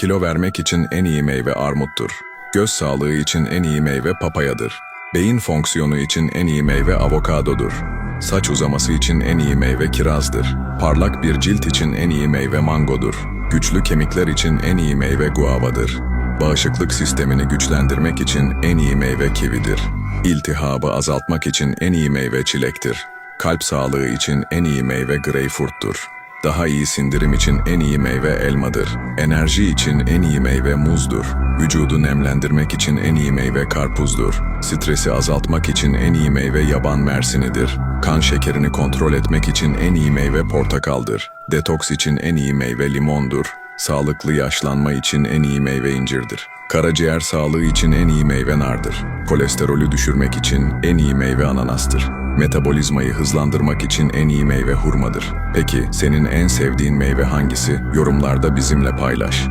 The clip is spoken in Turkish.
Kilo vermek için en iyi meyve armuttur. Göz sağlığı için en iyi meyve papayadır. Beyin fonksiyonu için en iyi meyve avokadodur. Saç uzaması için en iyi meyve kirazdır. Parlak bir cilt için en iyi meyve mangodur. Güçlü kemikler için en iyi meyve guavadır. Bağışıklık sistemini güçlendirmek için en iyi meyve kividir. İltihabı azaltmak için en iyi meyve çilektir. Kalp sağlığı için en iyi meyve greyfurttur. Daha iyi sindirim için en iyi meyve elmadır. Enerji için en iyi meyve muzdur. Vücudu nemlendirmek için en iyi meyve karpuzdur. Stresi azaltmak için en iyi meyve yaban mersinidir. Kan şekerini kontrol etmek için en iyi meyve portakaldır. Detoks için en iyi meyve limondur. Sağlıklı yaşlanma için en iyi meyve incirdir. Karaciğer sağlığı için en iyi meyve nardır. Kolesterolü düşürmek için en iyi meyve ananastır. Metabolizmayı hızlandırmak için en iyi meyve hurmadır. Peki senin en sevdiğin meyve hangisi? Yorumlarda bizimle paylaş.